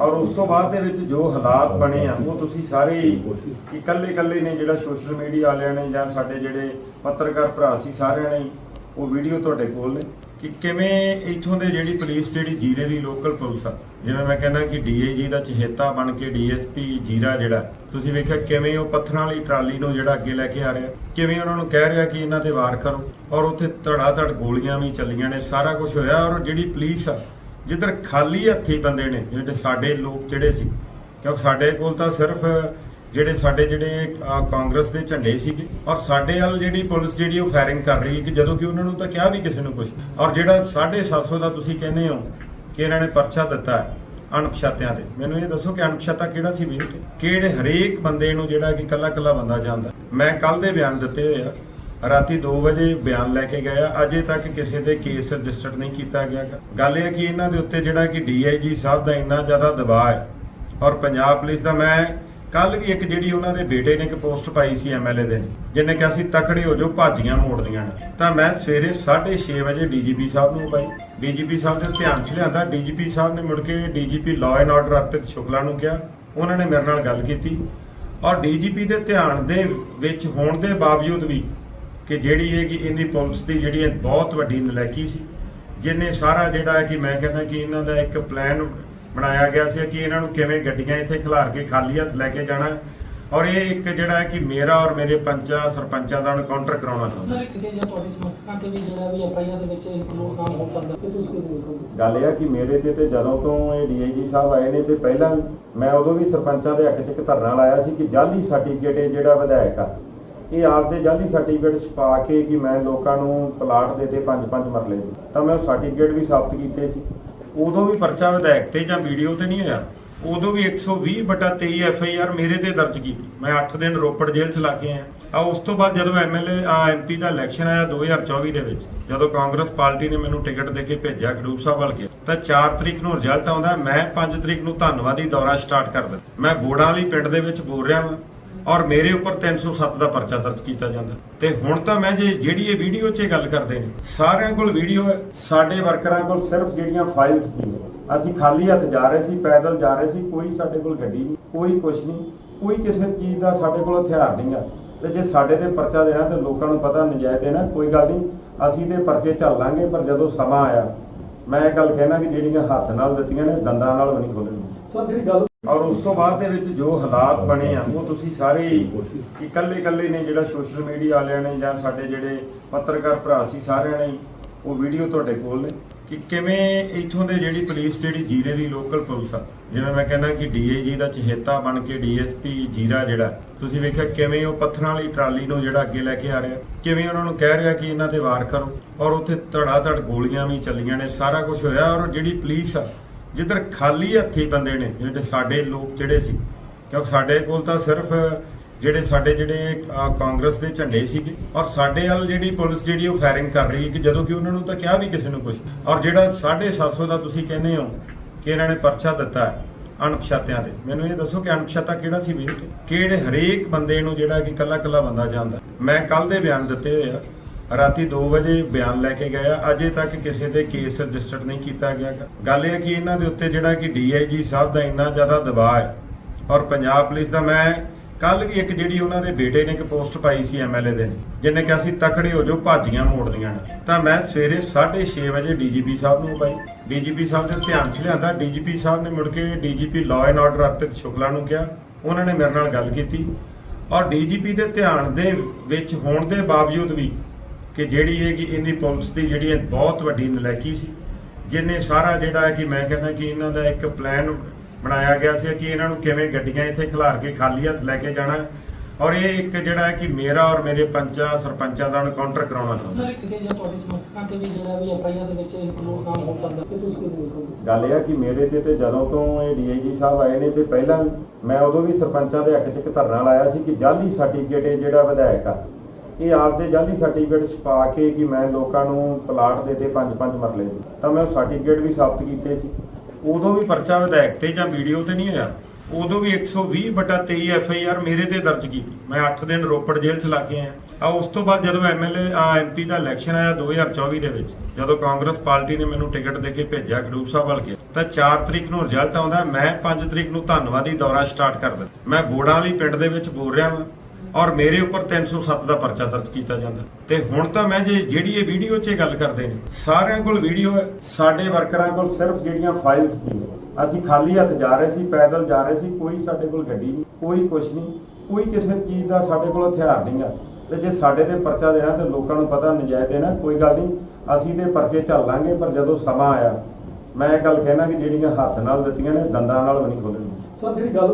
ਔਰ ਉਸ ਤੋਂ ਬਾਅਦ ਦੇ ਵਿੱਚ ਜੋ ਹਾਲਾਤ ਬਣੇ ਆ, ਉਹ ਤੁਸੀਂ ਸਾਰੇ ਹੀ ਇਕੱਲੇ ਇਕੱਲੇ ਨੇ ਜਿਹੜਾ ਸੋਸ਼ਲ ਮੀਡੀਆ ਵਾਲਿਆਂ ਨੇ ਜਾਂ ਸਾਡੇ ਜਿਹੜੇ ਪੱਤਰਕਾਰ ਭਰਾ ਸੀ ਸਾਰਿਆਂ ਨੇ, ਉਹ ਵੀਡੀਓ ਤੁਹਾਡੇ ਕੋਲ ਨੇ। ਕਿ ਕਿਵੇਂ ਇੱਥੋਂ ਦੇ ਜਿਹੜੀ ਪੁਲਿਸ ਜਿਹੜੀ ਜੀਰੇ ਦੀ ਲੋਕਲ ਪੁਲਿਸ ਆ, ਜਿਵੇਂ ਮੈਂ ਕਹਿੰਦਾ ਕਿ ਡੀਏਜੀ ਦਾ ਚਹੇਤਾ ਬਣ ਕੇ ਡੀਐਸਪੀ ਜੀਰਾ ਜਿਹੜਾ, ਤੁਸੀਂ ਵੇਖਿਆ ਕਿਵੇਂ ਉਹ ਪੱਥਰਾਂ ਵਾਲੀ ਟਰਾਲੀ ਨੂੰ ਜਿਹੜਾ ਅੱਗੇ ਲੈ ਕੇ ਆ ਰਿਹਾ, ਕਿਵੇਂ ਉਹਨਾਂ ਨੂੰ ਕਹਿ ਰਿਹਾ ਕਿ ਇਹਨਾਂ ਤੇ ਵਾਰ ਕਰੋ, ਔਰ ਉੱਥੇ ਧੜਾ ਧੜ ਗੋਲੀਆਂ ਵੀ ਚੱਲੀਆਂ ਨੇ, ਸਾਰਾ ਕੁਝ ਹੋਇਆ ਔਰ ਜਿਹੜੀ ਪੁਲਿਸ ਆ ਜਿੱਧਰ ਖਾਲੀ ਹੱਥੀ ਬੰਦੇ ਨੇ ਜਿਹੜੇ ਸਾਡੇ ਲੋਕ ਜਿਹੜੇ ਸੀ, ਕਿਉਂਕਿ ਸਾਡੇ ਕੋਲ ਤਾਂ ਸਿਰਫ ਜਿਹੜੇ ਸਾਡੇ ਜਿਹੜੇ ਕਾਂਗਰਸ ਦੇ ਝੰਡੇ ਸੀਗੇ, ਔਰ ਸਾਡੇ ਵੱਲ ਜਿਹੜੀ ਪੁਲਿਸ ਜਿਹੜੀ ਉਹ ਫਾਇਰਿੰਗ ਕਰ ਰਹੀ ਹੈ ਕਿ ਜਦੋਂ ਕਿ ਉਹਨਾਂ ਨੂੰ ਤਾਂ ਕਿਹਾ ਵੀ ਕਿਸੇ ਨੂੰ ਕੁਝ ਔਰ ਜਿਹੜਾ 750 ਦਾ ਤੁਸੀਂ ਕਹਿੰਦੇ ਹੋ ਕਿ ਇਹਨਾਂ ਨੇ ਪਰਚਾ ਦਿੱਤਾ ਹੈ, ਅਣਪਛਾਤਿਆਂ ਦੇ। ਮੈਨੂੰ ਇਹ ਦੱਸੋ ਕਿ ਅਣਪਛਾਤਾ ਕਿਹੜਾ ਸੀ ਵੀਰ? ਤੇ ਕਿਹੜੇ ਹਰੇਕ ਬੰਦੇ ਨੂੰ ਜਿਹੜਾ ਕਿ ਕੱਲਾ ਕੱਲਾ ਬੰਦਾ ਜਾਂਦਾ ਮੈਂ ਕੱਲ ਦੇ ਬਿਆਨ ਦਿੱਤੇ ਹੋਏ ਆ। ਰਾਤੀ 2 ਵਜੇ ਬਿਆਨ ਲੈ ਕੇ ਗਏ ਆ। ਅਜੇ ਤੱਕ ਕਿਸੇ ਦੇ ਕੇਸ ਰਜਿਸਟਰਡ ਨਹੀਂ ਕੀਤਾ ਗਿਆ। ਗੱਲ ਇਹ ਕਿ ਇਹਨਾਂ ਦੇ ਉੱਤੇ ਜਿਹੜਾ ਕਿ ਡੀਆਈਜੀ ਸਾਹਿਬ ਦਾ ਇੰਨਾ ਜ਼ਿਆਦਾ ਦਬਾਅ ਹੈ ਔਰ ਪੰਜਾਬ ਪੁਲਿਸ ਦਾ, ਮੈਂ ਕੱਲ ਵੀ ਇੱਕ ਜਿਹੜੀ ਉਹਨਾਂ ਦੇ ਬੇਟੇ ਨੇ ਇੱਕ ਪੋਸਟ ਪਾਈ ਸੀ ਐਮਐਲਏ ਦੇ, ਜਿਹਨੇ ਕਿਹਾ ਸੀ, ਤਕੜੇ ਹੋ ਜੋ ਭਾਜੀਆਂ ਮੋੜਦੀਆਂ ਨੇ। ਤਾਂ ਮੈਂ ਸਵੇਰੇ 6:30 ਵਜੇ ਡੀਜੀਪੀ ਸਾਹਿਬ ਨੂੰ ਪਾਈ। ਡੀਜੀਪੀ ਸਾਹਿਬ ਦੇ ਧਿਆਨ 'ਚ ਲਿਆਂਦਾ। ਡੀਜੀਪੀ ਸਾਹਿਬ ਨੇ ਮੁੜ ਕੇ DGP law and order Arpit Shukla ਨੂੰ ਕਿਹਾ। ਉਹਨਾਂ ਨੇ ਮੇਰੇ ਨਾਲ ਗੱਲ ਕੀਤੀ। ਔਰ ਡੀਜੀਪੀ ਦੇ ਧਿਆਨ ਦੇ ਵਿੱਚ ਹੋਣ ਦੇ ਬਾਵਜੂਦ ਵੀ ਕਿ ਜਿਹੜੀ ਇਹ ਕਿ ਇਹਦੀ ਪੁਲਿਸ ਦੀ ਜਿਹੜੀ ਇਹ ਬਹੁਤ ਵੱਡੀ ਨਲਾਇਕੀ ਸੀ ਜਿਹਨੇ ਸਾਰਾ ਜਿਹੜਾ ਹੈ ਕਿ ਮੈਂ ਕਹਿੰਦਾ ਕਿ ਇਹਨਾਂ ਦਾ ਇੱਕ ਪਲਾਨ ਬਣਾਇਆ ਗਿਆ ਸੀ ਕਿ ਇਹਨਾਂ ਨੂੰ ਕਿਵੇਂ ਗੱਡੀਆਂ ਇੱਥੇ ਖਿਲਾਰ ਕੇ ਖਾਲੀ ਹੱਥ ਲੈ ਕੇ ਜਾਣਾ। ਔਰ ਇਹ ਇੱਕ ਜਿਹੜਾ ਹੈ ਕਿ ਮੇਰਾ ਔਰ ਮੇਰੇ ਪੰਚਾਂ ਸਰਪੰਚਾਂ ਦਾ ਐਨਕਾਊਂਟਰ ਕਰਾਉਣਾ ਚਾਹੁੰਦਾ। ਸਰ ਕਿਤੇ ਜਾਂ ਤੁਹਾਡੇ ਸਮਰਥਕਾਂ ਤੇ ਵੀ ਜਿਹੜਾ ਵੀ ਐਫਆਈਆਰ ਦੇ ਵਿੱਚ ਇਨਕਲੂਡ ਕੰਮ ਹੋ ਸਕਦਾ। ਕਿ ਤੁਸੀਂ ਕਿਵੇਂ ਦੇਖੋਗੇ? ਗੱਲ ਇਹ ਆ ਕਿ ਮੇਰੇ ਤੇ ਤੇ ਜਦੋਂ ਤੋਂ ਇਹ ਡੀਆਈਜੀ ਸਾਹਿਬ ਆਏ ਨੇ ਤੇ ਪਹਿਲਾਂ ਮੈਂ ਉਦੋਂ ਵੀ ਸਰਪੰਚਾਂ ਦੇ ਹੱਕ 'ਚ ਇੱਕ ਧਰਨਾ ਲਾਇਆ ਸੀ ਕਿ ਜਾਲੀ ਸਰਟੀਫਿਕੇਟ ਇਹ ਜਿਹੜਾ ਵਿਧਾਇਕ ਆ ਇਹ ਆਪਦੇ ਜਾਲੀ ਸਰਟੀਫਿਕੇਟ ਛਪਾ ਕੇ ਕਿ ਮੈਂ ਲੋਕਾਂ ਨੂੰ ਪਲਾਟ ਦੇ ਪੰਜ ਪੰਜ ਮਰਲੇ ਦੇ ਤਾਂ ਮੈਂ ਉਹ ਸਰਟੀਫਿਕੇਟ ਵੀ ਸਾਬਤ ਕੀਤੇ ਸੀ। ਉਦੋਂ ਵੀ ਪਰਚਾ ਵਿਧਾਇਕ ਤੇ ਜਾਂ ਵੀਡੀਓ ਤੇ ਨਹੀਂ ਹੋਇਆ। ਉਦੋਂ ਵੀ 120 ਬਟਾ 23 ਐਫ ਆਈ ਆਰ ਮੇਰੇ ਤੇ ਦਰਜ ਕੀਤੀ। ਮੈਂ 8 ਦਿਨ ਰੋਪੜ ਜੇਲ੍ਹ ਚ ਲਾ ਕੇ ਆਇਆ। ਆ ਉਸ ਤੋਂ ਬਾਅਦ ਜਦੋਂ ਐਮ ਐਲ ਏ, ਆ ਐਮਪੀ ਦਾ ਇਲੈਕਸ਼ਨ ਆਇਆ 2024 ਦੇ ਵਿੱਚ, ਜਦੋਂ ਕਾਂਗਰਸ ਪਾਰਟੀ ਨੇ ਮੈਨੂੰ ਟਿਕਟ ਦੇ ਕੇ ਭੇਜਿਆ ਖਡੂਰ ਸਾਹਿਬ ਵੱਲ ਤਾਂ 4 ਤਰੀਕ ਨੂੰ ਰਿਜ਼ਲਟ ਆਉਂਦਾ, ਮੈਂ 5 ਤਰੀਕ ਨੂੰ ਧੰਨਵਾਦੀ ਦੌਰਾ ਸਟਾਰਟ ਕਰ ਦਿੱਤਾ। ਮੈਂ ਬੋੜਾਂ ਵਾਲੀ ਪਿੰਡ ਦੇ ਵਿੱਚ ਬੋਲ ਰਿਹਾ ਹਾਂ ਔਰ ਮੇਰੇ ਉੱਪਰ 307 ਦਾ ਪਰਚਾ ਦਰਜ ਕੀਤਾ ਜਾਂਦਾ। ਤੇ ਹੁਣ ਤਾਂ ਮੈਂ ਜੇ ਜਿਹੜੀ ਇਹ ਵੀਡੀਓ 'ਚ ਗੱਲ ਕਰਦੇ ਨੇ, ਸਾਰਿਆਂ ਕੋਲ ਵੀਡੀਓ ਹੈ, ਸਾਡੇ ਵਰਕਰਾਂ ਕੋਲ ਸਿਰਫ ਜਿਹੜੀਆਂ ਫਾਈਲਸ ਸੀ ਅਸੀਂ ਖਾਲੀ ਹੱਥ ਜਾ ਰਹੇ ਸੀ, ਪੈਦਲ ਜਾ ਰਹੇ ਸੀ, ਕੋਈ ਸਾਡੇ ਕੋਲ ਗੱਡੀ ਨਹੀਂ, ਕੋਈ ਕੁਛ ਨਹੀਂ, ਕੋਈ ਕਿਸੇ ਚੀਜ਼ ਦਾ ਸਾਡੇ ਕੋਲ ਹਥਿਆਰ ਨਹੀਂ ਆ ਤੇ ਜੇ ਸਾਡੇ ਤੇ ਪਰਚਾ ਦੇਣਾ ਤੇ ਲੋਕਾਂ ਨੂੰ ਪਤਾ ਨਜਾਇਜ਼ ਦੇਣਾ, ਕੋਈ ਗੱਲ ਨਹੀਂ, ਅਸੀਂ ਤੇ ਪਰਚੇ ਝੱਲ ਲਾਂਗੇ, ਪਰ ਜਦੋਂ ਸਮਾਂ ਆਇਆ, ਮੈਂ ਇਹ ਗੱਲ ਕਹਿਣਾ ਕਿ ਜਿਹੜੀਆਂ ਹੱਥ ਨਾਲ ਦਿੱਤੀਆਂ ਨੇ, ਦੰਦਾਂ ਨਾਲ ਵੀ ਨਹੀਂ ਖੋਲਣੀਆਂ ਸਰ, ਜਿਹੜੀ ਗੱਲ ਔਰ ਉਸ ਤੋਂ ਬਾਅਦ ਦੇ ਵਿੱਚ ਜੋ ਹਾਲਾਤ ਬਣੇ ਆ, ਉਹ ਤੁਸੀਂ ਸਾਰੇ ਹੀ ਇਕੱਲੇ ਇਕੱਲੇ ਨੇ ਜਿਹੜਾ ਸੋਸ਼ਲ ਮੀਡੀਆ ਵਾਲਿਆਂ ਨੇ ਜਾਂ ਸਾਡੇ ਜਿਹੜੇ ਪੱਤਰਕਾਰ ਭਰਾ ਸੀ ਸਾਰਿਆਂ ਨੇ, ਉਹ ਵੀਡੀਓ ਤੁਹਾਡੇ ਕੋਲ ਨੇ। ਕਿ ਕਿਵੇਂ ਇੱਥੋਂ ਦੇ ਜਿਹੜੀ ਪੁਲਿਸ ਜਿਹੜੀ ਜੀਰੇ ਦੀ ਲੋਕਲ ਪੁਲਿਸ ਆ, ਜਿਵੇਂ ਮੈਂ ਕਹਿੰਦਾ ਕਿ ਡੀਏਜੀ ਦਾ ਚਹੇਤਾ ਬਣ ਕੇ ਡੀਐਸਪੀ ਜੀਰਾ ਜਿਹੜਾ, ਤੁਸੀਂ ਵੇਖਿਆ ਕਿਵੇਂ ਉਹ ਪੱਥਰਾਂ ਵਾਲੀ ਟਰਾਲੀ ਨੂੰ ਜਿਹੜਾ ਅੱਗੇ ਲੈ ਕੇ ਆ ਰਿਹਾ, ਕਿਵੇਂ ਉਹਨਾਂ ਨੂੰ ਕਹਿ ਰਿਹਾ ਕਿ ਇਹਨਾਂ ਤੇ ਵਾਰ ਕਰੋ ਔਰ ਉੱਥੇ ਧੜਾ ਧੜ ਗੋਲੀਆਂ ਵੀ ਚੱਲੀਆਂ ਨੇ, ਸਾਰਾ ਕੁਝ ਹੋਇਆ ਔਰ ਜਿਹੜੀ ਪੁਲਿਸ ਆ ਜਿੱਧਰ ਖਾਲੀ ਹੱਥੀ ਬੰਦੇ ਨੇ, ਜਿਹੜੇ ਸਾਡੇ ਲੋਕ ਜਿਹੜੇ ਸੀ, ਕਿਉਂਕਿ ਸਾਡੇ ਕੋਲ ਤਾਂ ਸਿਰਫ ਜਿਹੜੇ ਸਾਡੇ ਜਿਹੜੇ ਕਾਂਗਰਸ ਦੇ ਝੰਡੇ ਸੀਗੇ, ਔਰ ਸਾਡੇ ਵੱਲ ਜਿਹੜੀ ਪੁਲਿਸ ਜਿਹੜੀ ਉਹ ਫਾਇਰਿੰਗ ਕਰ ਰਹੀ ਹੈ, ਕਿ ਜਦੋਂ ਕਿ ਉਹਨਾਂ ਨੂੰ ਤਾਂ ਕਿਹਾ ਵੀ ਕਿਸੇ ਨੂੰ ਕੁਝ ਔਰ ਜਿਹੜਾ 750 ਦਾ ਤੁਸੀਂ ਕਹਿੰਦੇ ਹੋ ਕਿ ਇਹਨਾਂ ਨੇ ਪਰਚਾ ਦਿੱਤਾ ਹੈ ਅਣਪਛਾਤਿਆਂ ਦੇ ਮੈਨੂੰ ਇਹ ਦੱਸੋ ਕਿ ਅਣਪਛਾਤਾ ਕਿਹੜਾ ਸੀ ਵੀਰ? ਤੇ ਕਿਹੜੇ ਹਰੇਕ ਬੰਦੇ ਨੂੰ ਜਿਹੜਾ ਕਿ ਕੱਲਾ ਕੱਲਾ ਬੰਦਾ ਜਾਂਦਾ ਮੈਂ ਕੱਲ ਦੇ ਬਿਆਨ ਦਿੱਤੇ ਹੋਏ ਆ। ਰਾਤੀ 2 ਵਜੇ ਬਿਆਨ ਲੈ ਕੇ ਗਏ ਆ। ਅਜੇ ਤੱਕ ਕਿਸੇ ਦੇ ਕੇਸ ਰਜਿਸਟਰਡ ਨਹੀਂ ਕੀਤਾ ਗਿਆ। ਗੱਲ ਇਹ ਕਿ ਇਹਨਾਂ ਦੇ ਉੱਤੇ ਜਿਹੜਾ ਕਿ ਡੀਆਈਜੀ ਸਾਹਿਬ ਦਾ ਇੰਨਾ ਜ਼ਿਆਦਾ ਦਬਾਅ ਹੈ ਔਰ ਪੰਜਾਬ ਪੁਲਿਸ ਦਾ, ਮੈਂ ਕੱਲ ਵੀ ਇੱਕ ਜਿਹੜੀ ਉਹਨਾਂ ਦੇ ਬੇਟੇ ਨੇ ਇੱਕ ਪੋਸਟ ਪਾਈ ਸੀ ਐਮਐਲਏ ਦੇ, ਜਿਹਨੇ ਕਿਹਾ ਸੀ, ਤਕੜੇ ਹੋ ਜੋ ਭਾਜੀਆਂ ਮੋੜਦੀਆਂ ਨੇ। ਤਾਂ ਮੈਂ ਸਵੇਰੇ 6:30 ਵਜੇ ਡੀਜੀਪੀ ਸਾਹਿਬ ਨੂੰ ਪਾਈ। ਡੀਜੀਪੀ ਸਾਹਿਬ ਦੇ ਧਿਆਨ 'ਚ ਲਿਆਂਦਾ। ਡੀਜੀਪੀ ਸਾਹਿਬ ਨੇ ਮੁੜ ਕੇ DGP law and order Arpit Shukla ਨੂੰ ਕਿਹਾ। ਉਹਨਾਂ ਨੇ ਮੇਰੇ ਨਾਲ ਗੱਲ ਕੀਤੀ। ਔਰ ਡੀਜੀਪੀ ਦੇ ਧਿਆਨ ਦੇ ਵਿੱਚ ਹੋਣ ਦੇ ਬਾਵਜੂਦ ਵੀ ਕਿ ਜਿਹੜੀ ਇਹ ਕਿ ਇਹਦੀ ਪੁਲਿਸ ਦੀ ਜਿਹੜੀ ਇਹ ਬਹੁਤ ਵੱਡੀ ਨਲਾਇਕੀ ਸੀ ਜਿਹਨੇ ਸਾਰਾ ਜਿਹੜਾ ਹੈ ਕਿ ਮੈਂ ਕਹਿੰਦਾ ਕਿ ਇਹਨਾਂ ਦਾ ਇੱਕ ਪਲਾਨ ਬਣਾਇਆ ਗਿਆ ਸੀ ਕਿ ਇਹਨਾਂ ਨੂੰ ਕਿਵੇਂ ਗੱਡੀਆਂ ਇੱਥੇ ਖਿਲਾਰ ਕੇ ਖਾਲੀ ਹੱਥ ਲੈ ਕੇ ਜਾਣਾ। ਔਰ ਇਹ ਇੱਕ ਜਿਹੜਾ ਹੈ ਕਿ ਮੇਰਾ ਔਰ ਮੇਰੇ ਪੰਚਾਂ ਸਰਪੰਚਾਂ ਦਾ ਐਨਕਾਊਂਟਰ ਕਰਾਉਣਾ ਚਾਹੁੰਦਾ। ਸਰ ਕਿਤੇ ਜਾਂ ਤੁਹਾਡੇ ਸਮਰਥਕਾਂ ਤੇ ਵੀ ਜਿਹੜਾ ਵੀ ਐਫਆਈਆਰ ਦੇ ਵਿੱਚ ਇਨਕਲੂਡ ਕੰਮ ਹੋ ਸਕਦਾ। ਕਿ ਤੁਸੀਂ ਕਿਵੇਂ ਦੇਖੋਗੇ ਗੱਲ ਇਹ ਆ ਕਿ ਮੇਰੇ ਤੇ ਤੇ ਜਦੋਂ ਤੋਂ ਇਹ ਡੀਆਈਜੀ ਸਾਹਿਬ ਆਏ ਨੇ ਤੇ ਪਹਿਲਾਂ ਮੈਂ ਉਦੋਂ ਵੀ ਸਰਪੰਚਾਂ ਦੇ ਹੱਕ 'ਚ ਇੱਕ ਧਰਨਾ ਲਾਇਆ ਸੀ ਕਿ ਜਾਲੀ ਸਰਟੀਫਿਕੇਟ ਇਹ ਜਿਹੜਾ ਵਿਧਾਇਕ ਆ ਇਹ ਆਪਦੇ ਜਾਲੀ ਸਰਟੀਫਿਕੇਟ ਛਪਾ ਕੇ ਕਿ ਮੈਂ ਲੋਕਾਂ ਨੂੰ ਪਲਾਟ ਦੇ ਪੰਜ ਪੰਜ ਮਰਲੇ ਦੇ। ਤਾਂ ਮੈਂ ਉਹ ਸਰਟੀਫਿਕੇਟ ਵੀ ਸਾਬਤ ਕੀਤੇ ਸੀ। ਉਦੋਂ ਵੀ ਪਰਚਾ ਵਿਧਾਇਕ ਤੇ ਜਾਂ ਵੀਡੀਓ ਤੇ ਨਹੀਂ ਹੋਇਆ। ਉਦੋਂ ਵੀ 120 ਬਟਾ 23 ਐਫ ਆਈ ਆਰ ਮੇਰੇ ਤੇ ਦਰਜ ਕੀਤੀ। ਮੈਂ 8 ਦਿਨ ਰੋਪੜ ਜੇਲ੍ਹ ਚ ਲਾ ਕੇ ਆ ਉਸ ਤੋਂ ਬਾਅਦ ਜਦੋਂ ਐਮਐਲਏ ਆ ਐਮਪੀ ਦਾ ਇਲੈਕਸ਼ਨ ਆਇਆ 2024 ਦੇ ਵਿੱਚ, ਜਦੋਂ ਕਾਂਗਰਸ ਪਾਰਟੀ ਨੇ ਮੈਨੂੰ ਟਿਕਟ ਦੇ ਕੇ ਭੇਜਿਆ ਖਡੂਰ ਸਾਹਿਬ ਵੱਲ ਤਾਂ 4 ਤਰੀਕ ਨੂੰ ਰਿਜ਼ਲਟ ਆਉਂਦਾ ਮੈਂ 5 ਤਰੀਕ ਨੂੰ ਧੰਨਵਾਦੀ ਦੌਰਾ ਸਟਾਰਟ ਕਰ ਦਿੱਤਾ ਮੈਂ ਬੋੜਾਂ ਵਾਲੀ ਪਿੰਡ ਦੇ ਵਿੱਚ ਬੋਲ ਰਿਹਾ ਹਾਂ ਔਰ ਮੇਰੇ ਉੱਪਰ 307 ਦਾ ਪਰਚਾ ਦਰਜ ਕੀਤਾ ਜਾਂਦਾ। ਤੇ ਹੁਣ ਤਾਂ ਮੈਂ ਜੇ ਜਿਹੜੀ ਇਹ ਵੀਡੀਓ 'ਚ ਗੱਲ ਕਰਦੇ ਨੇ, ਸਾਰਿਆਂ ਕੋਲ ਵੀਡੀਓ ਹੈ, ਸਾਡੇ ਵਰਕਰਾਂ ਕੋਲ ਸਿਰਫ ਜਿਹੜੀਆਂ ਫਾਈਲਸ ਸੀ ਅਸੀਂ ਖਾਲੀ ਹੱਥ ਜਾ ਰਹੇ ਸੀ, ਪੈਦਲ ਜਾ ਰਹੇ ਸੀ, ਕੋਈ ਸਾਡੇ ਕੋਲ ਗੱਡੀ ਨਹੀਂ, ਕੋਈ ਕੁਛ ਨਹੀਂ, ਕੋਈ ਕਿਸੇ ਚੀਜ਼ ਦਾ ਸਾਡੇ ਕੋਲ ਹਥਿਆਰ ਨਹੀਂ ਆ। ਤੇ ਜੇ ਸਾਡੇ ਤੇ ਪਰਚਾ ਦੇਣਾ ਤੇ ਲੋਕਾਂ ਨੂੰ ਪਤਾ ਨਜਾਇਜ਼ ਦੇਣਾ, ਕੋਈ ਗੱਲ ਨਹੀਂ, ਅਸੀਂ ਤੇ ਪਰਚੇ ਝੱਲ ਲਾਂਗੇ, ਪਰ ਜਦੋਂ ਸਮਾਂ ਆਇਆ, ਮੈਂ ਇਹ ਗੱਲ ਕਹਿਣਾ ਕਿ ਜਿਹੜੀਆਂ ਹੱਥ ਨਾਲ ਦਿੱਤੀਆਂ ਨੇ, ਦੰਦਾਂ ਨਾਲ ਵੀ ਨਹੀਂ ਖੋਲਣੀਆਂ ਸਰ, ਜਿਹੜੀ ਗੱਲ